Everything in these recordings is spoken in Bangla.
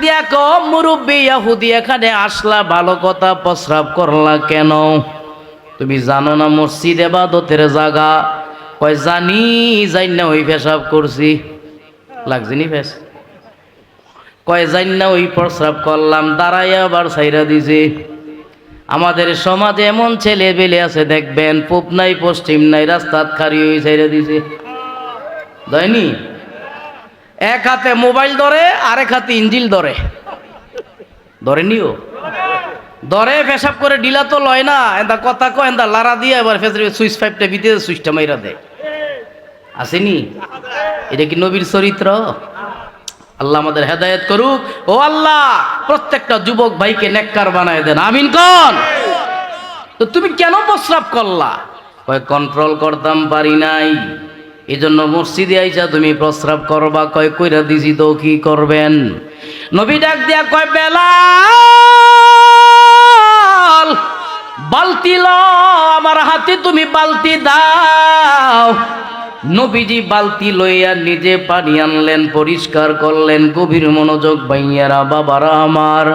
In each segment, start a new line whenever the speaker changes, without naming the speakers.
দিয়া ক মুরব্বী ইয়াহুদি এখানে আসলা, ভালো কথা প্রস্রাব করলা কেন? তুমি জানো না মসজিদ এবাদতের জায়গা? কয়, জানি যাই না ওই পেশাব করছি। লাগছে নি ফেস কয় যাই না ওই প্রস্রাব করলাম, দাঁড়াইয়া আবার সাইরা দিছে। আমাদের সমাজে এমন ছেলে বেলে আছে, দেখবেন, পূব নাই, পশ্চিম নাই, রাস্তাত খারি ওই সাইরা দিছে। দয়নি? এক হাতে মোবাইল ধরে, আরেক হাতে ইঞ্জিল ধরে। ধরে নিও। ধরে পেশাব করে ডিলা তো লয় না, এন্দা কথা কয়, এন্দা লারা দিয়ে এবার ফেসরে সুইচ ফাইভটা ভিতরে সুইচটা মাইরা দেয় আসেনি? এটা কি নবীর চরিত্র? আল্লাহ আমাদের হেদায়েত করুক। ও আল্লাহ, প্রত্যেকটা যুবক ভাইকে নেককার বানায় দেন। আমিন কন? তো তুমি কেন প্রস্রাব করলা? কয়, কন্ট্রোল করতাম, পারি নাই। এই জন্য মসজিদে আইসা তুমি প্রস্রাব করবা, কয়, কইরা দিছি তো কি করবেন? নবী ডাক দিয়া কয়, বেলাল, বালতি ল, আমার হাতে তুমি বালতি দাও। নবীজি বালতি লইয়া নিজে পানি আনলেন, পরিষ্কার করলেন, গভীর মনোযোগ বাইয়ারা বাবারা আমার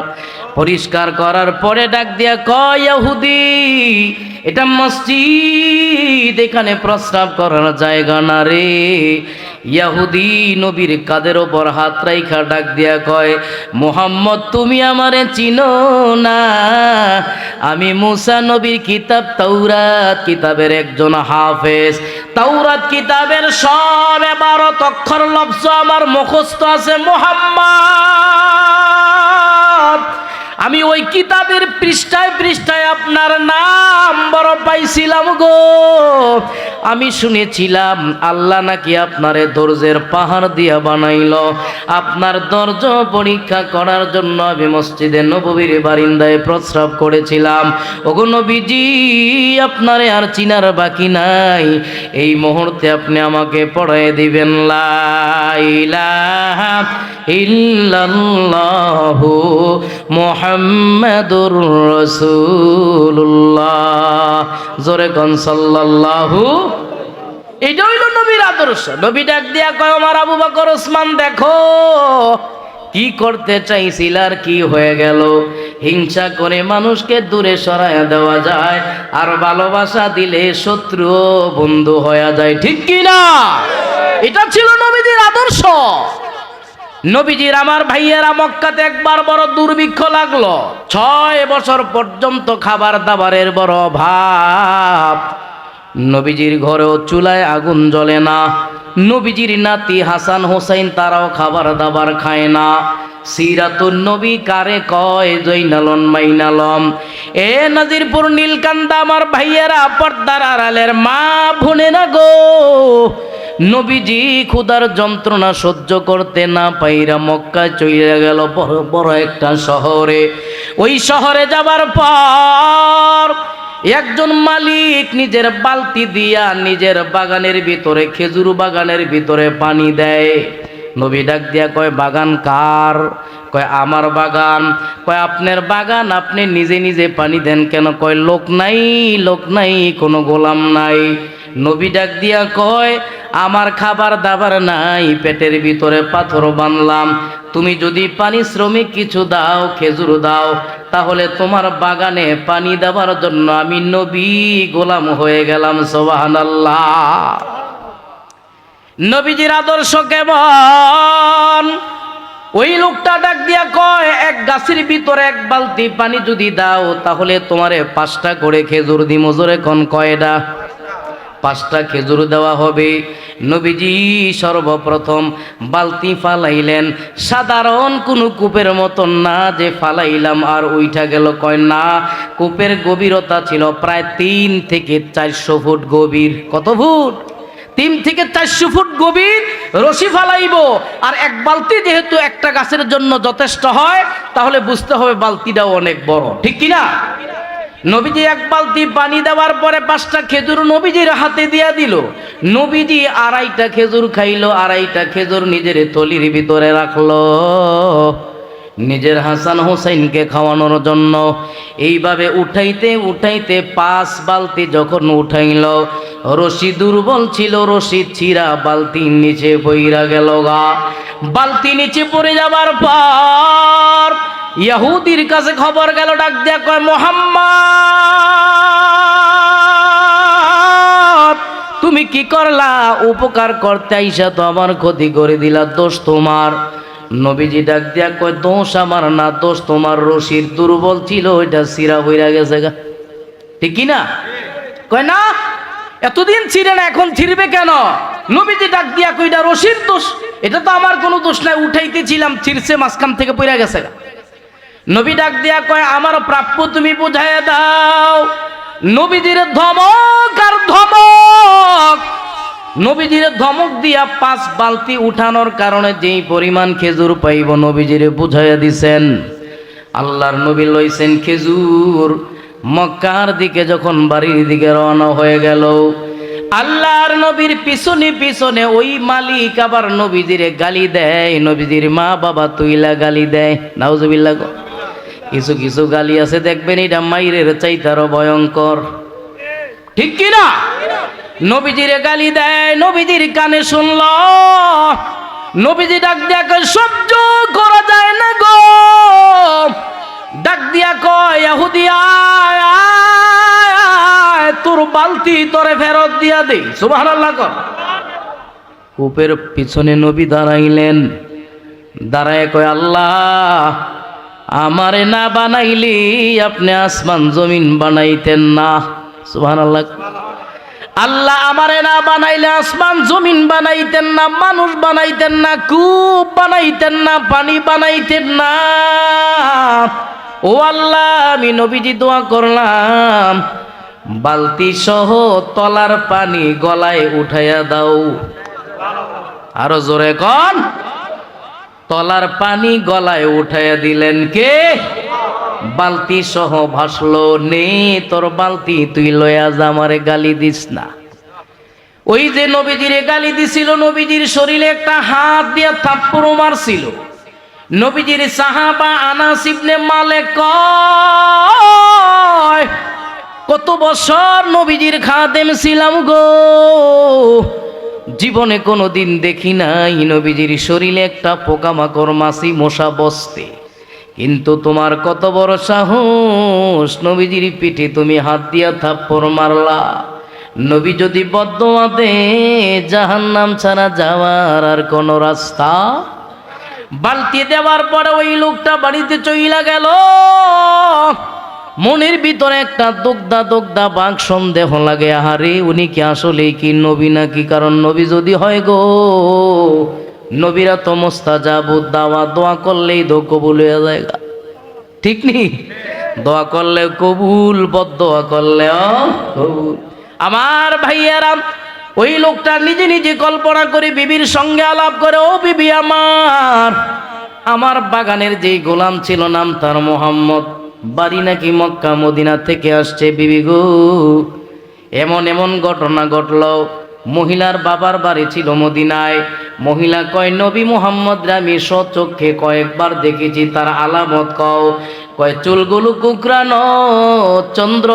পরিষ্কার করার পরে ডাক দিয়া কয়, ইহুদি, এটা মসজিদ, এখানে প্রস্রাব করার জায়গা না রে। ইয়াহুদি নবীর কাদের ওপর হাত রাইখা ডাক দিয়া কয়, মোহাম্মদ, তুমি আমারে চিনো না। আমি মুসা নবীর কিতাব তাওরাত, কিতাবের একজন হাফেজ। তাওরাত কিতাবের সব এবারত অক্ষর লফজ আমার মুখস্থ আছে মোহাম্মদ। আমি ওই কিতাবের পৃষ্ঠায় পৃষ্ঠায় আপনার নাম বড় পাইছিলাম গো। আমি শুনেছিলাম, আল্লাহ নাকি আপনারে দর্জের পাহাড় দিয়া বানাইল। আপনার দর্জ পরীক্ষা করার জন্য আমি মসজিদে নববীর বারিন্দায় প্রস্রাব করেছিলাম। ওগো নবীজি, আপনারে আর চিনার বাকি নাই। এই মুহূর্তে আপনি আমাকে পড়ায় দিবেন লাইলা ইল্লাল্লাহু মুহাম্মাদুর রাসূলুল্লাহ। জোরে কন সাল্লাল্লাহু। এটা হইল নবীর আদর্শ। নবী ডাক দিয়া কয় আমার আবু বকর, ওসমান, দেখো কি করতে চাইছিল আর কি হয়ে গেল। হিংসা করে মানুষকে দূরে সরাইয়া দেওয়া যায় আর ভালোবাসা দিলে শত্রু বন্ধু হয়ে যায়। ঠিক কি না এটা ছিল নবীজির আদর্শ। নবীজির আমার ভাইয়েরা মক্কাতে একবার বড় দুর্ভিক্ষ লাগল। ছয় বছর পর্যন্ত খাবার দাবারের বড় অভাব। নবীজির ঘরেও চুলায় আগুন জ্বলে না। নবীজির নাতি হাসান হোসাইন তারাও খাবার দাবার খায় না। সিরাতুন কারে কয়, জৈনালন মাইনালম। এ আমার ভাইয়েরা, পর্দার আড়ালের মা ভুনে না গো। নবীজি ক্ষুদার যন্ত্রণা সহ্য করতে না পাইরা মক্কায় চলে গেল বড় বড় একটা শহরে। ওই শহরে যাবার পর একজন মালিক নিজের বালতি দিয়া নিজের বাগানের ভিতরে, খেজুর বাগানের ভিতরে পানি দেয়। নবী ডাক দিয়া কয়, বাগান কার? কয়, আমার বাগান। কয়, আপনার বাগান, আপনি নিজে নিজে পানি দেন কেন? কয়, লোক নাই লোক নাই, কোনো গোলাম নাই। নবী ডাক দিয়া কয় আমার খাবার দাবার নাই, পেটের ভিতরে পাথর বানলাম। তুমি যদি পানি শ্রমিক কিছু দাও, খেজুর দাও, তাহলে তোমার বাগানে পানি দেওয়ার জন্য আমি নবী গোলাম হয়ে গেলাম সোবাহান নবীজির আদর্শ কেমন? ওই লোকটা ডাক দিয়া কয়, এক গাছের ভিতরে এক বালতি পানি যদি দাও, তাহলে তোমারে পাঁচটা করে খেজুর দি মজুরে কোন কয়টা পাঁচটা খেজুর দেওয়া হবে। নবীজি সর্বপ্রথম বালতি ফালাইলেন। সাধারণ কোনো কূপের মতন না যে ফালাইলাম, আর উইঠা গেল কয় না, কূপের গভীরতা ছিল প্রায় তিন থেকে চারশো ফুট গভীর। কত ফুট? তিন থেকে চারশো ফুট গভীর রশি ফালাইব। আর এক বালতি যেহেতু একটা গাছের জন্য যথেষ্ট হয়, তাহলে বুঝতে হবে বালতিটাও অনেক বড়। ঠিক কিনা? নবীজি এক বালতি পানি দেওয়ার পরে পাঁচটা খেজুর নবীজির হাতে দিয়া দিল। নবীজি আড়াইটা খেজুর খাইলো, আড়াইটা খেজুর নিজের থলির ভিতরে রাখল। নিজের হাসান হোসেনকে খাওয়ানোর জন্য এইভাবে উঠাইতে উঠাইতে পাঁচ বালতি যখন উঠাইল রশি দুর্বল ছিল, রশি ছিঁড়া বালতির নিচে বইরা গেল গা। বালতি নিচে পড়ে যাবার পর ইয়াহুদির কাছে খবর গেল, ডাক দিয়া কয়, মোহাম্মদ, তুমি কি করলা? উপকার করতে আইসা তো আমার ক্ষতি করে দিলা, দোষ তোমার। নবীজি ডাক দিয়া কয়, দোষ আমার না, দোষ তোমার। রশির দুর্বল ছিল, ওইটা সিরা হইরা গেছে গা। ঠিক না? কয়, না এতদিন ছিঁড়ে না এখন ছিঁড়বে কেন? নবীজি ডাক দিয়া কইটা রশির দোষ, এটা তো আমার কোনো দোষ নাই, উঠাইতেছিলাম, ছিঁড়ছে, মাঝখান থেকে পড়ে গেছে। নবী ডাক দিয়া কয়, আমার প্রাপ্য তুমি বুঝাইয়া দাও। নবীজির ধমক আর ধমক। নবীজির ধমক দিয়া পাঁচ বালতি উঠানোর কারণে যেই পরিমাণ খেজুর পাইব, নবীজিরে বুঝাইয়া দিছেন, আল্লাহর নবী লইছেন খেজুর মক্কার দিকে যখন বাড়ির দিকে রওনা হয়ে গেল, আল্লাহর নবীর পিছনে পিছনে ওই মালিক আবার নবীজিরে গালি দেয় নবীজির মা বাবা তুইলা গালি দেয়। নাউজুবিল্লাহ গো। কিছু কিছু গালি আছে, দেখবেন এটা মাইরের চাইতারও ভয়ঙ্কর। ঠিক কি না নবীজিরে গালি দেয়, নবীজির কানে শুনল, নবীজি ডাক কয়, সহ্য করা যায় না গো। ডাক দিয়া কয় তোর বালতি তোরে ফেরত দিয়া দেই। সুবহানাল্লাহ কূপের পিছনে নবী দাঁড়াইলেন। দাঁড়ায় কয়, আল্লাহ, আমারে না বানাইলি আপনি আসমান জমিন বানাইতেন না। সুবহানাল্লাহ। আল্লাহ, আমারে না বানাইলে আসমান জমিন বানাইতেন না, মানুষ বানাইতেন না, কূপ বানাইতেন না, পানি বানাইতেন না। ও আল্লাহ, আমি নবীজি দোয়া করলাম, বালতি সহ তলার পানি গলায় উঠাইয়া দাও। আরও জোরে কন। তলার পানি গলায় উঠাইয়া দিলেন কে? বালতি সহ ভাসলো, নে তোর বালতি, তুই লয়া যা, আমারে গালি দিস না। ওই যে নবীজিরে গালি দিছিল, নবীজির শরীরে একটা হাত দিয়ে থাপ্পড় মারছিল। নবীজির সাহাবা আনাস ইবনে মালিক কয়, কত বছর নবীজির খাদেম ছিলাম গো। জীবনে কোনো দিন দেখি নাই নবীজির শরীরে একটা পোকামাকড় মাছি মশা বসতে। কিন্তু তোমার কত বড় সাহস, নবীজির পিঠে তুমি হাত দিয়া থাপ্পড় মারলা। নবী যদি বদোয়া দে জাহান্নাম ছাড়া যাওয়ার আর কোনো রাস্তা বালতি দেওয়ার পরে ওই লোকটা বাড়িতে চইলা গেল। মনের ভিতরে একটা দগ্ধা দগ্ধা বাঘ সন্দেহ লাগে, আহারে, উনি কি আসলে কি নবী নাকি? কারণ নবী যদি হয় গো, নবীরা তো মোস্তাজাবু, দাওয়া দোয়া করলেই দো কবুল হয়ে যায়গা ঠিক নি? দোয়া করলে কবুল, বদ দোয়া করলে কবুল। আমার ভাইয়ারাম ওই লোকটা নিজে নিজে কল্পনা করে বিবির সঙ্গে আলাপ করে, ও বিবি আমার আমার বাগানের যেই গোলাম ছিল নাম তার মোহাম্মদ, বাড়ি নাকি মক্কা, মদিনা থেকে আসছে বিবি গো। এমন এমন ঘটনা ঘটলো, মহিলার বাবার বাড়ি ছিল মদিনায়। মহিলা কয়, নবী মোহাম্মদ আমি সচক্ষে কয়েকবার দেখেছি, তার আলামত কও। কয়, চুলগুলো কুকরানো চন্দ্র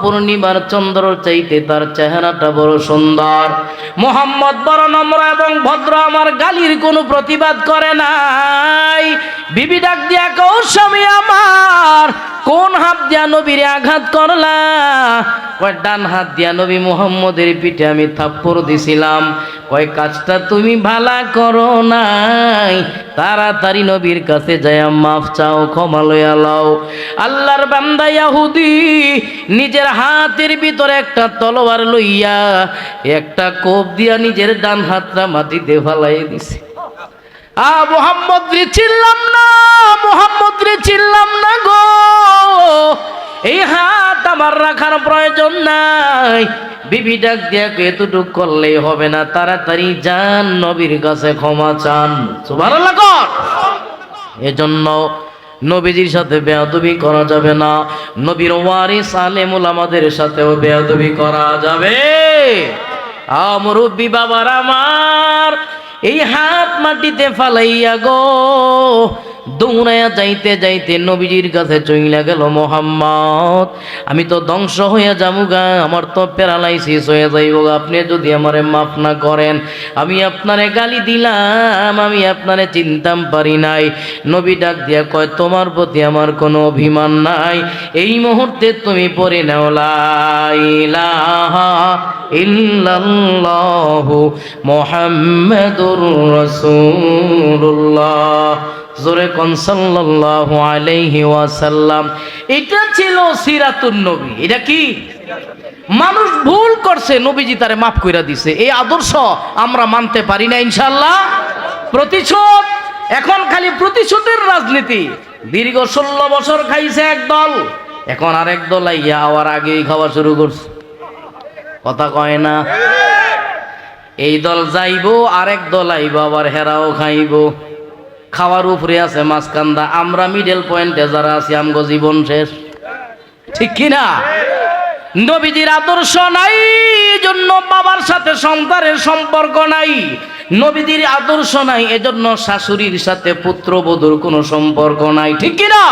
পূর্ণিমার চন্দ্র চাইতে তার চেহারাটা বড় সুন্দর। মোহাম্মদ বড় নম্র এবং ভদ্র, আমার গালির কোনো প্রতিবাদ করে নাই। বিবি ডাক দিয়া কৌ স্বামী আমার, কোন হাত দিয়া নবীরে আঘাত করলা? কয়, ডান হাত দিয়া নবী মোহাম্মদের পিঠে আমি থাপ্পড় দিছিলাম। কয়, কাজটা তুমি ভালা করো নাই। তাড়াতাড়ি নবীর কাছে যায় মাফ চাও, ক্ষমা লইয়া লাও আল্লাহর বান্দা ইয়াহুদি, নিজের হাতের ভিতরে একটা তলোয়ার লইয়া একটা কোপ দিয়া নিজের ডান হাতটা মাটিতে ফালাই দিছে। আ, মোহাম্মদ রে চিনলাম না, মোহাম্মদ রে চিনলাম না গো। এই হাত আমার রাখার প্রয়োজন নাই। বিবি ডাক দিয়া এতটুক করলেই হবে না, তাড়াতাড়ি যান, নবীর কাছে ক্ষমা চান। সুবহানাল্লাহ কর। এজন্য নবীজির সাথে বেয়াদবি করা যাবে না। নবীর ওয়ারিস আলেমুল আমাদের সাথেও বেয়াদবি করা যাবে। আমরুব্বি বাবার আমার, এই হাত মাটিতে ফালাইয়া গো দৌড়াইয়া যাইতে যাইতে নবীজির কাছে চইলা গেল, মোহাম্মদ, আমি তো ধ্বংস হইয়া যাব গা, আমার তো প্যারালাইসিস হয়ে যাইব। আপনি যদি আমারে মাফ না করেন, আমি আপনারে গালি দিলাম, আমি আপনারে চিনতাম পারি নাই। নবী ডাক দিয়া কয়, তোমার প্রতি আমার কোনো অভিমান নাই। এই মুহূর্তে তুমি পড়ে নাও, লা ইলাহা ইল্লাল্লাহু মুহাম্মাদুর রাসূলুল্লাহ। জোরে কোন সাল্লাল্লাহু আলাইহি এটা ছিল সিরাতুন নবী। এটা কি? মানুষ ভুল করছে, নবীজি তারে মাফ কইরা দিছে। এই আদর্শ আমরা মানতে পারি না ইনশাল্লাহ প্রতিশোধ। এখন খালি প্রতিশোধের রাজনীতি। দীর্ঘ ষোলো বছর খাইছে এক দল। এখন আরেক দল আইয়া আওয়ার আগেই খাওয়া শুরু করছে। কথা কয় না? এই দল যাইব, আরেক দল আইব, আবার হেরাও খাইব। খাওয়ার উপরে আছে মাঝকান্দা আমরা মিডল পয়েন্টে যারা আছি, আমগো জীবন শেষ। ঠিক কিনা? নবীজির আদর্শ নাই জন্য বাবার সাথে সন্তানের সম্পর্ক নাই। নবীজির আদর্শ নাই, এজন্য শাশুড়ির সাথে পুত্রবধূর কোনো সম্পর্ক নাই। ঠিক কিনা?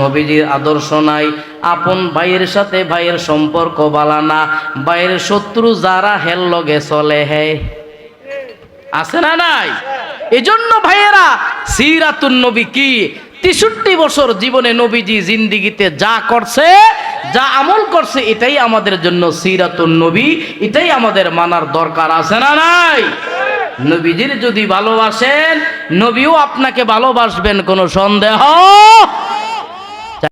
নবীজির আদর্শ নাই, আপন ভাইয়ের সাথে ভাইয়ের সম্পর্ক বালানা ভাইয়ের শত্রু যারা হেল লগে চলে হে। আছে না নাই? এজন্য ভাইয়েরা, সিরাতুন নবী কি? তেষট্টি বছর জীবনে নবীজি জিন্দিগিতে যা করছে, যা আমল করছে, এটাই আমাদের জন্য সিরাতুন নবী, এটাই আমাদের মানার দরকার, আছে না নাই? নবীজির যদি ভালোবাসেন, নবীও আপনাকে ভালোবাসবেন, কোনো সন্দেহ?